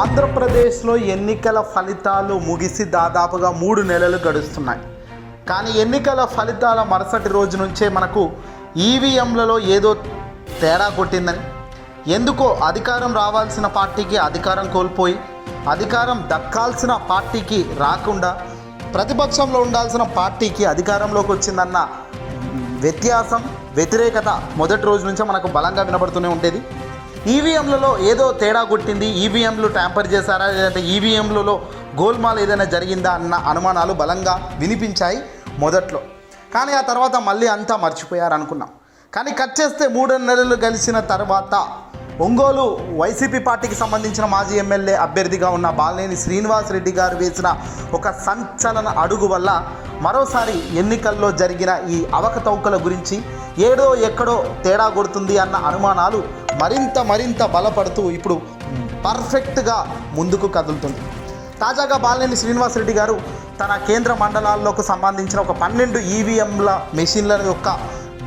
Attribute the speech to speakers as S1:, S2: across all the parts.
S1: ఆంధ్రప్రదేశ్లో ఎన్నికల ఫలితాలు ముగిసి దాదాపుగా మూడు నెలలు గడుస్తున్నాయి. కానీ ఎన్నికల ఫలితాల మరుసటి రోజు నుంచే మనకు ఈవీఎంలలో ఏదో తేడా కొట్టిందని. ఎందుకో అధికారం రావాల్సిన పార్టీకి అధికారం కోల్పోయి అధికారం దక్కాల్సిన పార్టీకి రాకుండా ప్రతిపక్షంలో ఉండాల్సిన పార్టీకి అధికారంలోకి వచ్చిందన్న వ్యత్యాసం వ్యతిరేకత మొదటి రోజు నుంచే మనకు బలంగా వినబడుతూనే ఉండేది. ఈవీఎంలలో ఏదో తేడా కొట్టింది. ఈవీఎంలు ట్యాంపర్ చేశారా? లేదంటే ఈవీఎంలలో గోల్మాల్ ఏదైనా జరిగిందా అన్న అనుమానాలు బలంగా వినిపించాయి మొదట్లో. కానీ ఆ తర్వాత మళ్ళీ అంతా మర్చిపోయారు అనుకున్నాం కానీ కట్ చేస్తే మూడు నెలలు కలిసిన తర్వాత ఒంగోలు వైసీపీ పార్టీకి సంబంధించిన మాజీ ఎమ్మెల్యే అభ్యర్థిగా ఉన్న బాలినేని శ్రీనివాస్ రెడ్డి గారు వేసిన ఒక సంచలన అడుగు వల్ల మరోసారి ఎన్నికల్లో జరిగిన ఈ అవకతవకల గురించి ఏడో ఎక్కడో తేడా కొడుతుంది అన్న అనుమానాలు మరింత మరింత బలపడుతూ ఇప్పుడు పర్ఫెక్ట్గా ముందుకు కదులుతుంది. తాజాగా బాలినేని శ్రీనివాస్ రెడ్డి గారు తన కేంద్ర మండలాల్లోకి సంబంధించిన ఒక పన్నెండు ఈవీఎంల మెషిన్ల యొక్క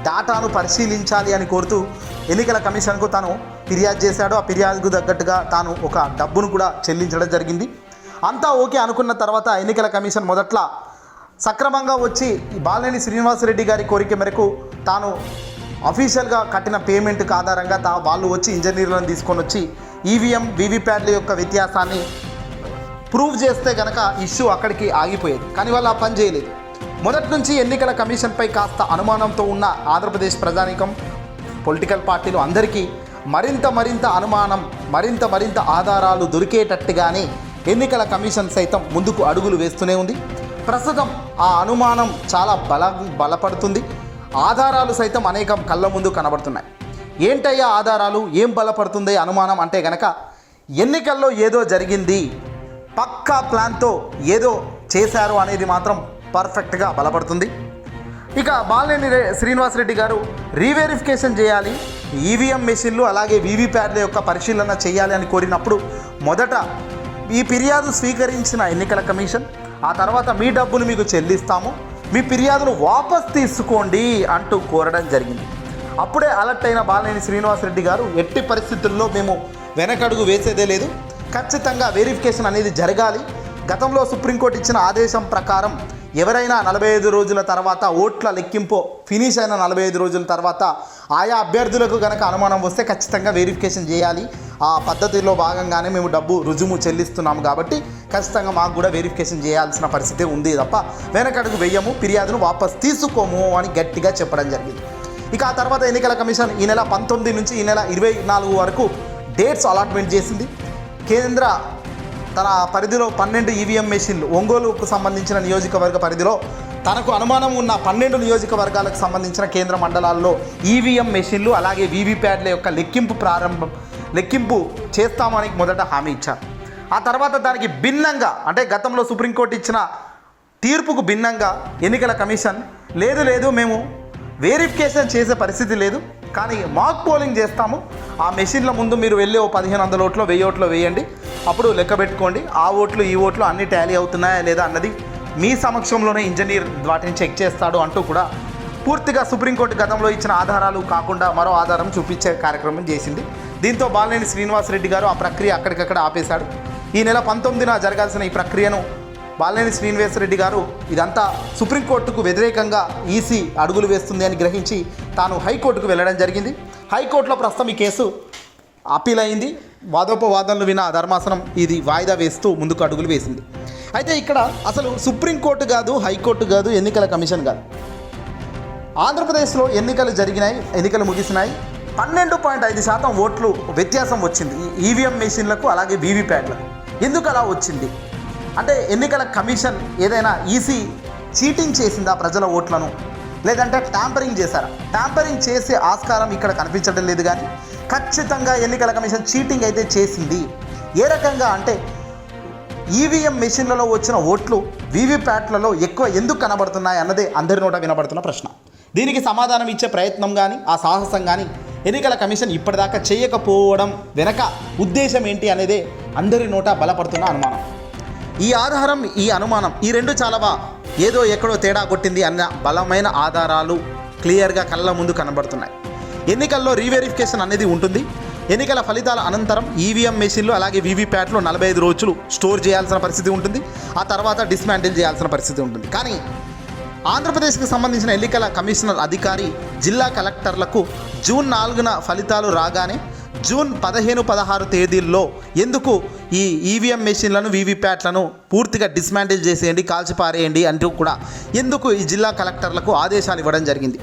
S1: డాటాను పరిశీలించాలి అని కోరుతూ ఎన్నికల కమిషన్కు తాను ఫిర్యాదు చేశాడు. ఆ ఫిర్యాదుకు తగ్గట్టుగా తాను ఒక డబ్బును కూడా చెల్లించడం జరిగింది. అంతా ఓకే అనుకున్న తర్వాత ఎన్నికల కమిషన్ మొదట్లో సక్రమంగా వచ్చి ఈ బాలినేని శ్రీనివాసరెడ్డి గారి కోరిక మేరకు తాను అఫీషియల్గా కట్టిన పేమెంట్కి ఆధారంగా తా వాళ్ళు వచ్చి ఇంజనీర్లను తీసుకొని వచ్చి ఈవీఎం వీవీప్యాడ్ల యొక్క వ్యత్యాసాన్ని ప్రూవ్ చేస్తే గనక ఇష్యూ అక్కడికి ఆగిపోయేది. కానీ వాళ్ళు ఆ పని చేయలేదు. మొదటి నుంచి ఎన్నికల కమిషన్పై కాస్త అనుమానంతో ఉన్న ఆంధ్రప్రదేశ్ ప్రజానికం పొలిటికల్ పార్టీలు అందరికీ మరింత మరింత అనుమానం మరింత మరింత ఆధారాలు దొరికేటట్టుగానే ఎన్నికల కమిషన్ సైతం ముందుకు అడుగులు వేస్తూనే ఉంది. ప్రస్తుతం ఆ అనుమానం చాలా బల బలపడుతుంది. ఆధారాలు సైతం అనేకం కళ్ళ ముందు కనబడుతున్నాయి. ఏంటయ్యా ఆధారాలు? ఏం బలపడుతుంది అనుమానం అంటే గనక ఎన్నికల్లో ఏదో జరిగింది పక్కా ప్లాన్తో ఏదో చేశారు అనేది మాత్రం పర్ఫెక్ట్గా బలపడుతుంది. ఇక బాలినేని శ్రీనివాసరెడ్డి గారు రీవెరిఫికేషన్ చేయాలి. ఈవీఎం మెషిన్లు అలాగే వీవీప్యాడ్ల యొక్క పరిశీలన చేయాలి అని కోరినప్పుడు మొదట ఈ ఫిర్యాదు స్వీకరించిన ఎన్నికల కమిషన్ ఆ తర్వాత మీ డబ్బులు మీకు చెల్లిస్తాము. మీ ఫిర్యాదును వాపస్ తీసుకోండి అంటూ కోరడం జరిగింది. అప్పుడే అలర్ట్ అయిన బాలినేని శ్రీనివాసరెడ్డి గారు ఎట్టి పరిస్థితుల్లో మేము వెనకడుగు వేసేదే లేదు. ఖచ్చితంగా వెరిఫికేషన్ అనేది జరగాలి. గతంలో సుప్రీంకోర్టు ఇచ్చిన ఆదేశం ప్రకారం ఎవరైనా నలభై ఐదు రోజుల తర్వాత ఓట్ల లెక్కింపు ఫినిష్ అయిన నలభై ఐదు రోజుల తర్వాత ఆయా అభ్యర్థులకు కనుక అనుమానం వస్తే ఖచ్చితంగా వెరిఫికేషన్ చేయాలి. ఆ పద్ధతిలో భాగంగానే మేము డబ్బు రుజుము చెల్లిస్తున్నాము కాబట్టి ఖచ్చితంగా మాకు కూడా వెరిఫికేషన్ చేయాల్సిన పరిస్థితి ఉంది తప్ప వెనకడుగు వెయ్యము ఫిర్యాదును వాపస్ తీసుకోము అని గట్టిగా చెప్పడం జరిగింది. ఇక ఆ తర్వాత ఎన్నికల కమిషన్ ఈ నెల పంతొమ్మిది నుంచి ఈ నెల ఇరవై నాలుగు వరకు డేట్స్ అలాట్మెంట్ చేసింది. కేంద్ర తన పరిధిలో పన్నెండు ఈవీఎం మెషిన్లు ఒంగోలుకు సంబంధించిన నియోజకవర్గ పరిధిలో తనకు అనుమానం ఉన్న పన్నెండు నియోజకవర్గాలకు సంబంధించిన కేంద్ర మండలాల్లో ఈవీఎం మెషిన్లు అలాగే వీవీప్యాడ్ల యొక్క లెక్కింపు ప్రారంభం లెక్కింపు చేస్తామని మొదట హామీ ఇచ్చారు. ఆ తర్వాత దానికి భిన్నంగా అంటే గతంలో సుప్రీంకోర్టు ఇచ్చిన తీర్పుకు భిన్నంగా ఎన్నికల కమిషన్ లేదు లేదు మేము వెరిఫికేషన్ చేసే పరిస్థితి లేదు కానీ మాక్ పోలింగ్ చేస్తాము. ఆ మెషిన్ల ముందు మీరు వెళ్ళి ఓ పదిహేను వందల ఓట్లో వెయ్యి ఓట్లో వేయండి. అప్పుడు లెక్క పెట్టుకోండి. ఆ ఓట్లు ఈ ఓట్లు అన్ని టాలీ అవుతున్నాయా లేదా అన్నది మీ సమక్షంలోనే ఇంజనీర్ వాటిని చెక్ చేస్తాడు అంటూ కూడా పూర్తిగా సుప్రీంకోర్టు గతంలో ఇచ్చిన ఆధారాలు కాకుండా మరో ఆధారం చూపించే కార్యక్రమం చేసింది. దీంతో బాలినేని శ్రీనివాసరెడ్డి గారు ఆ ప్రక్రియ అక్కడికక్కడ ఆపేశాడు. ఈ నెల పంతొమ్మిదిన జరగాల్సిన ఈ ప్రక్రియను బాలినేని శ్రీనివాసరెడ్డి గారు ఇదంతా సుప్రీంకోర్టుకు వ్యతిరేకంగా ఈసీ అడుగులు వేస్తుంది అని గ్రహించి తాను హైకోర్టుకు వెళ్ళడం జరిగింది. హైకోర్టులో ప్రస్తుతం ఈ కేసు అప్పీల్ అయింది వాదోపవాదనలు విన ధర్మాసనం ఇది వాయిదా వేస్తూ ముందుకు అడుగులు వేసింది. అయితే ఇక్కడ అసలు సుప్రీంకోర్టు కాదు హైకోర్టు కాదు ఎన్నికల కమిషన్ కాదు. ఆంధ్రప్రదేశ్లో ఎన్నికలు జరిగినాయి ఎన్నికలు ముగిసినాయి. పన్నెండు పాయింట్ ఐదు శాతం ఓట్లు వ్యత్యాసం వచ్చింది ఈవీఎం మెషిన్లకు అలాగే వీవీప్యాట్లకు ఎందుకు అలా వచ్చింది? అంటే ఎన్నికల కమిషన్ ఏదైనా ఈసీ చీటింగ్ చేసిందా ప్రజల ఓట్లను? లేదంటే ట్యాంపరింగ్ చేశారా? ట్యాంపరింగ్ చేసే ఆస్కారం ఇక్కడ కనిపించడం లేదు కానీ ఖచ్చితంగా ఎన్నికల కమిషన్ చీటింగ్ అయితే చేసింది. ఏ రకంగా అంటే ఈవీఎం మెషిన్లలో వచ్చిన ఓట్లు వీవీప్యాట్లలో ఎక్కువ ఎందుకు కనబడుతున్నాయి అన్నదే అందరి నోట వినబడుతున్న ప్రశ్న. దీనికి సమాధానం ఇచ్చే ప్రయత్నం కానీ ఆ సాహసం కానీ ఎన్నికల కమిషన్ ఇప్పటిదాకా చేయకపోవడం వెనక ఉద్దేశం ఏంటి అనేదే అందరి నోట బలపడుతున్న అనుమానం. ఈ ఆధారం ఈ అనుమానం ఈ రెండు చాలావా? ఏదో ఎక్కడో తేడా కొట్టింది అన్న బలమైన ఆధారాలు క్లియర్గా కళ్ళ ముందు కనబడుతున్నాయి. ఎన్నికల్లో రీవెరిఫికేషన్ అనేది ఉంటుంది. ఎన్నికల ఫలితాల అనంతరం ఈవీఎం మెషిన్లు అలాగే వీవీప్యాట్లు నలభై ఐదు రోజులు స్టోర్ చేయాల్సిన పరిస్థితి ఉంటుంది. ఆ తర్వాత డిస్మాంటిల్ చేయాల్సిన పరిస్థితి ఉంటుంది. కానీ ఆంధ్రప్రదేశ్కి సంబంధించిన ఎన్నికల కమిషనర్ అధికారి జిల్లా కలెక్టర్లకు జూన్ నాలుగున ఫలితాలు రాగానే జూన్ పదిహేను పదహారు తేదీల్లో ఎందుకు ఈ ఈవీఎం మెషిన్లను వీవీప్యాట్లను పూర్తిగా డిస్మాంటిల్ చేసేయండి కాల్చిపారేయండి అంటూ కూడా ఎందుకు ఈ జిల్లా కలెక్టర్లకు ఆదేశాలు ఇవ్వడం జరిగింది.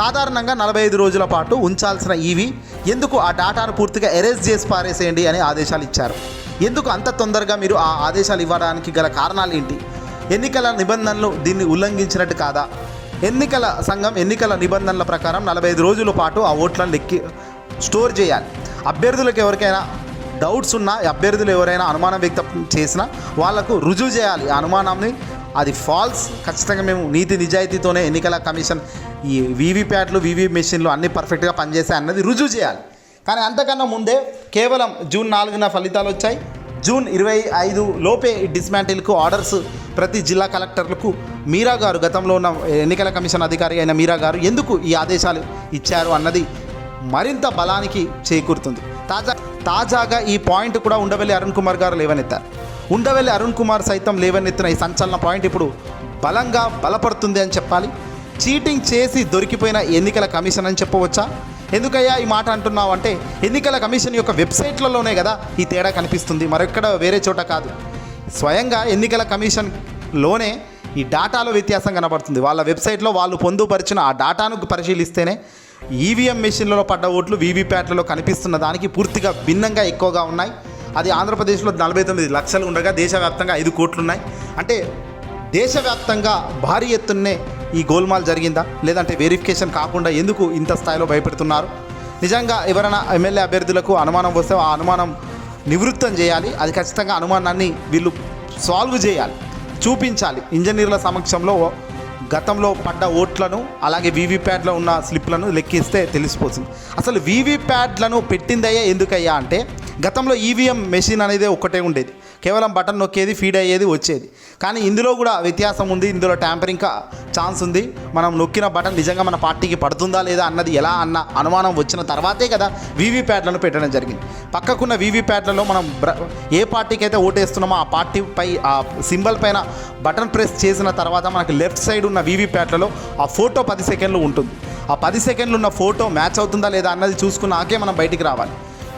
S1: సాధారణంగా నలభై ఐదు రోజుల పాటు ఉంచాల్సిన ఈవీ ఎందుకు ఆ డేటాను పూర్తిగా ఎరేజ్ చేసి పారేసేయండి అని ఆదేశాలు ఇచ్చారు. ఎందుకు అంత తొందరగా మీరు ఆ ఆదేశాలు ఇవ్వడానికి గల కారణాలు ఏంటి? ఎన్నికల నిబంధనలు దీన్ని ఉల్లంఘించినట్టు కాదా? ఎన్నికల సంఘం ఎన్నికల నిబంధనల ప్రకారం నలభై ఐదు రోజుల పాటు ఆ ఓట్లను లెక్కి స్టోర్ చేయాలి. అభ్యర్థులకు ఎవరికైనా డౌట్స్ ఉన్నా అభ్యర్థులు ఎవరైనా అనుమానం వ్యక్తం చేసినా వాళ్ళకు రుజువు చేయాలి. ఆ అనుమానాన్ని అది ఫాల్స్. ఖచ్చితంగా మేము నీతి నిజాయితీతోనే ఎన్నికల కమిషన్ ఈ వీవీప్యాట్లు వీవీ మెషిన్లు అన్నీ పర్ఫెక్ట్గా పనిచేస్తాయి అన్నది రుజువు చేయాలి. కానీ అంతకన్నా ముందే కేవలం జూన్ నాలుగున ఫలితాలు వచ్చాయి. జూన్ ఇరవై ఐదు లోపే డిస్మాంటిల్కు ఆర్డర్స్ ప్రతి జిల్లా కలెక్టర్లకు మీరా గారు గతంలో ఉన్న ఎన్నికల కమిషన్ అధికారి అయిన మీరా గారు ఎందుకు ఈ ఆదేశాలు ఇచ్చారు అన్నది మరింత బలానికి చేకూరుతుంది. తాజా తాజాగా ఈ పాయింట్ కూడా ఉండవల్లి అరుణ్ కుమార్ గారు లేవనెత్తారు. ఉండవల్లి అరుణ్ కుమార్ సైతం లేవనెత్తిన ఈ సంచలన పాయింట్ ఇప్పుడు బలంగా బలపడుతుంది అని చెప్పాలి. చీటింగ్ చేసి దొరికిపోయిన ఎన్నికల కమిషన్ అని చెప్పవచ్చా? ఎందుకయ్యా ఈ మాట అంటున్నావు అంటే ఎన్నికల కమిషన్ యొక్క వెబ్సైట్లలోనే కదా ఈ తేడా కనిపిస్తుంది. మరెక్కడ వేరే చోట కాదు. స్వయంగా ఎన్నికల కమిషన్లోనే ఈ డాటాలో వ్యత్యాసం కనబడుతుంది. వాళ్ళ వెబ్సైట్లో వాళ్ళు పొందుపరిచిన ఆ డాటాను పరిశీలిస్తేనే ఈవీఎం మెషిన్లలో పడ్డ ఓట్లు వీవీప్యాట్లలో కనిపిస్తున్న దానికి పూర్తిగా భిన్నంగా ఎక్కువగా ఉన్నాయి. అది ఆంధ్రప్రదేశ్లో నలభై తొమ్మిది లక్షలు ఉండగా దేశవ్యాప్తంగా ఐదు కోట్లు ఉన్నాయి అంటే దేశవ్యాప్తంగా భారీ ఎత్తున్నే ఈ గోల్మాల్ జరిగిందా? లేదంటే వెరిఫికేషన్ కాకుండా ఎందుకు ఇంత స్థాయిలో భయపెడుతున్నారు? నిజంగా ఎవరైనా ఎమ్మెల్యే అభ్యర్థులకు అనుమానం వస్తే ఆ అనుమానం నివృత్తం చేయాలి. అది ఖచ్చితంగా అనుమానాన్ని వీళ్ళు సాల్వ్ చేయాలి. చూపించాలి. ఇంజనీర్ల సమక్షంలో గతంలో పడ్డ ఓట్లను అలాగే వీవీప్యాడ్లో ఉన్న స్లిప్లను లెక్కిస్తే తెలిసిపోతుంది. అసలు వీవీప్యాడ్లను పెట్టిందయ్యా ఎందుకయ్యా అంటే గతంలో ఈవీఎం మెషిన్ అనేది ఒకటే ఉండేది. కేవలం బటన్ నొక్కేది ఫీడ్ అయ్యేది వచ్చేది. కానీ ఇందులో కూడా వ్యత్యాసం ఉంది ఇందులో ట్యాంపరింగ్ ఛాన్స్ ఉంది. మనం నొక్కిన బటన్ నిజంగా మన పార్టీకి పడుతుందా లేదా అన్నది ఎలా అన్న అనుమానం వచ్చిన తర్వాతే కదా వీవీప్యాట్లను పెట్టడం జరిగింది. పక్కకున్న వీవీప్యాట్లలో మనం బ్ర- ఏ పార్టీకి అయితే ఓటేస్తున్నామో ఆ పార్టీపై ఆ సింబల్ పైన బటన్ ప్రెస్ చేసిన తర్వాత మనకు లెఫ్ట్ సైడ్ ఉన్న వీవీప్యాట్లలో ఆ ఫోటో పది సెకండ్లు ఉంటుంది. ఆ పది సెకండ్లు ఉన్న ఫోటో మ్యాచ్ అవుతుందా లేదా అన్నది చూసుకున్నాకే మనం బయటికి రావాలి.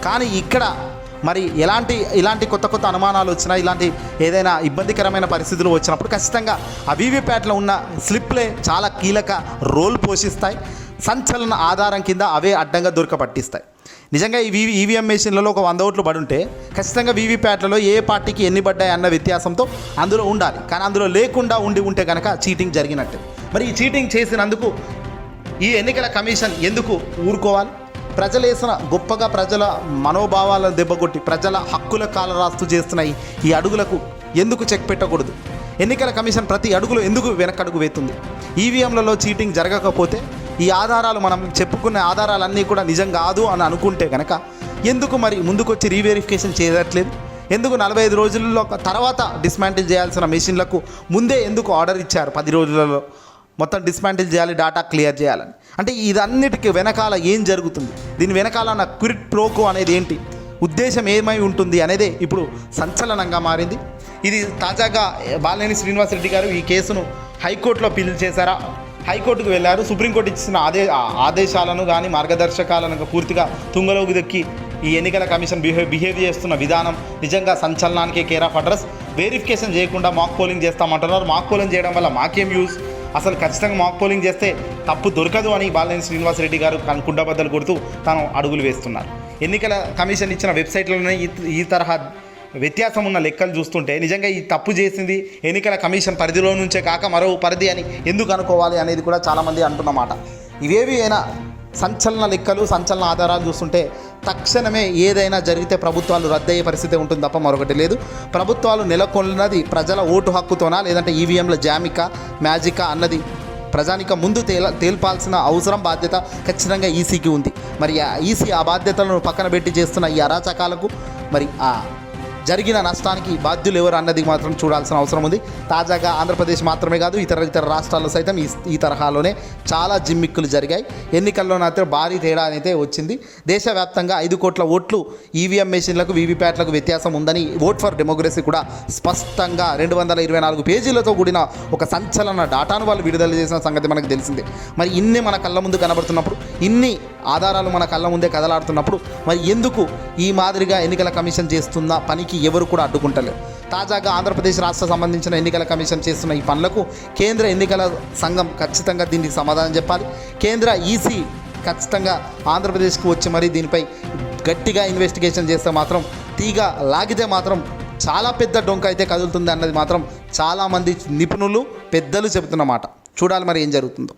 S1: కానీ ఇక్కడ మరి ఎలాంటి ఇలాంటి కొత్త కొత్త అనుమానాలు వచ్చినా ఇలాంటి ఏదైనా ఇబ్బందికరమైన పరిస్థితులు వచ్చినప్పుడు ఖచ్చితంగా ఆ వీవీప్యాట్లో ఉన్న స్లిప్లే చాలా కీలక రోల్ పోషిస్తాయి. సంచలన ఆధారం కింద అవే అడ్డంగా దొరకపట్టిస్తాయి నిజంగా ఈ వీవీ ఈవీఎం మెషిన్లలో ఒక వంద ఓట్లు పడి ఉంటే ఖచ్చితంగా వీవీప్యాట్లలో ఏ పార్టీకి ఎన్ని పడ్డాయి అన్న వ్యత్యాసంతో అందులో ఉండాలి. కానీ అందులో లేకుండా ఉండి ఉంటే కనుక చీటింగ్ జరిగినట్టు. మరి ఈ చీటింగ్ చేసినందుకు ఈ ఎన్నికల కమిషన్ ఎందుకు ఊరుకోవాలి? ప్రజలు వేసిన గొప్పగా ప్రజల మనోభావాలను దెబ్బకొట్టి ప్రజల హక్కుల కాలరాస్తూ చేస్తున్న ఈ- ఈ అడుగులకు ఎందుకు చెక్ పెట్టకూడదు? ఎన్నికల కమిషన్ ప్రతి అడుగులో ఎందుకు వెనకడుగు వేస్తుంది? ఈవీఎంలలో చీటింగ్ జరగకపోతే ఈ ఆధారాలు మనం చెప్పుకున్న ఆధారాలన్నీ కూడా నిజం కాదు అని అనుకుంటే కనుక ఎందుకు మరి ముందుకొచ్చి రీవెరిఫికేషన్ చేయట్లేదు? ఎందుకు నలభై ఐదు రోజుల్లో తర్వాత డిస్మాంటిల్ చేయాల్సిన మెషిన్లకు ముందే ఎందుకు ఆర్డర్ ఇచ్చారు? పది రోజులలో మొత్తం డిస్మాంటిల్ చేయాలి డేటా క్లియర్ చేయాలని. అంటే ఇదన్నిటికీ వెనకాల ఏం జరుగుతుంది? దీని వెనకాల నా క్విట్ ప్రోకో అనేది ఏంటి? ఉద్దేశం ఏమై ఉంటుంది అనేదే ఇప్పుడు సంచలనంగా మారింది. ఇది తాజాగా బాలినేని శ్రీనివాసరెడ్డి గారు ఈ కేసును హైకోర్టులో పిల్ చేశారా? హైకోర్టుకు వెళ్ళారు. సుప్రీంకోర్టు ఇచ్చిన ఆదే ఆదేశాలను కానీ మార్గదర్శకాలను పూర్తిగా తుంగలోకి దక్కి ఈ ఎన్నికల కమిషన్ బిహేవ్ బిహేవ్ చేస్తున్న విధానం నిజంగా సంచలనానికి కేర్ ఆఫ్ అడ్రస్. వెరిఫికేషన్ చేయకుండా మాక్ పోలింగ్ చేస్తామంటున్నారు. మాక్ పోలింగ్ చేయడం వల్ల మాకేం యూస్ అసలు ఖచ్చితంగా మాక్ పోలింగ్ చేస్తే తప్పు దొరకదు అని బాలినేని శ్రీనివాసరెడ్డి గారు కన్- కుండబద్దలు కొడుతూ తాను అడుగులు వేస్తున్నారు. ఎన్నికల కమిషన్ ఇచ్చిన వెబ్సైట్లోనే ఈ ఈ తరహా వ్యత్యాసం ఉన్న లెక్కలు చూస్తుంటే నిజంగా ఈ తప్పు చేసింది ఎన్నికల కమిషన్ పరిధిలో నుంచే కాక మరో పరిధి అని ఎందుకు అనుకోవాలి అనేది కూడా చాలామంది అంటున్నమాట. ఇవేవి అయినా సంచలన లెక్కలు సంచలన ఆధారాలు చూస్తుంటే తక్షణమే ఏదైనా జరిగితే ప్రభుత్వాలు రద్దయ్యే పరిస్థితి ఉంటుంది తప్ప మరొకటి లేదు. ప్రభుత్వాలు నెలకొన్నది ప్రజల ఓటు హక్కుతోనా లేదంటే ఈవీఎంల జామిక మ్యాజికా అన్నది ప్రజానిక ముందు తేల తేల్పాల్సిన అవసరం బాధ్యత ఖచ్చితంగా ఈసీకి ఉంది. మరి ఆ ఈసీ ఆ బాధ్యతలను పక్కన పెట్టి చేస్తున్న ఈ అరాచకాలకు మరి ఆ జరిగిన నష్టానికి బాధ్యులు ఎవరు అన్నది మాత్రం చూడాల్సిన అవసరం ఉంది. తాజాగా ఆంధ్రప్రదేశ్ మాత్రమే కాదు ఇతర ఇతర రాష్ట్రాల్లో సైతం ఈ ఈ తరహాలోనే చాలా జిమ్మిక్కులు జరిగాయి. ఎన్నికల్లో మాత్రం భారీ తేడా అయితే వచ్చింది. దేశవ్యాప్తంగా ఐదు కోట్ల ఓట్లు ఈవీఎం మెషిన్లకు వీవీప్యాట్లకు వ్యత్యాసం ఉందని ఓట్ ఫర్ డెమోక్రసీ కూడా స్పష్టంగా రెండు వందల ఇరవై నాలుగు పేజీలతో కూడిన ఒక సంచలన డాటాను వాళ్ళు విడుదల చేసిన సంగతి మనకు తెలిసిందే. మరి ఇన్ని మన కళ్ళ ముందు కనబడుతున్నప్పుడు ఇన్ని ఆధారాలు మన కళ్ళ ముందే కదలాడుతున్నప్పుడు మరి ఎందుకు ఈ మాదిరిగా ఎన్నికల కమిషన్ చేస్తున్న పనికి ఎవరు కూడా అడ్డుకుంటలేరు? తాజాగా ఆంధ్రప్రదేశ్ రాష్ట్ర సంబంధించిన ఎన్నికల కమిషన్ చేస్తున్న ఈ పనులకు కేంద్ర ఎన్నికల సంఘం ఖచ్చితంగా దీనికి సమాధానం చెప్పాలి. కేంద్ర ఈసీ ఖచ్చితంగా ఆంధ్రప్రదేశ్కి వచ్చి మరీ దీనిపై గట్టిగా ఇన్వెస్టిగేషన్ చేస్తే మాత్రం తీగ లాగితే మాత్రం చాలా పెద్ద డొంక అయితే కదులుతుంది అన్నది మాత్రం చాలామంది నిపుణులు పెద్దలు చెబుతున్నమాట చూడాలి మరి ఏం జరుగుతుందో.